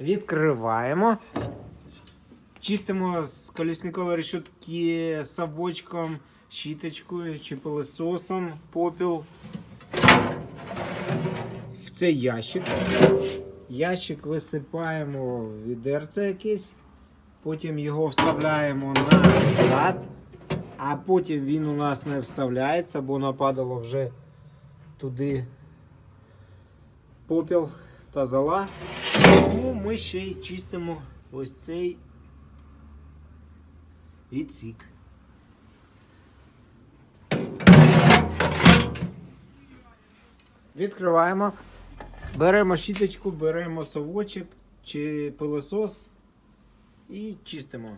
Відкриваємо. Чистимо з колісникової решетки совочком, щіточкою чи пилососом попіл. В цей ящик. Ящик висипаємо в відерце якесь, потім його вставляємо назад, а потім він у нас не вставляється, бо нападало вже туди попіл та зола. Тому ми ще й чистимо ось цей відсік. Відкриваємо. Беремо щіточку, беремо совочок чи пилосос і чистимо.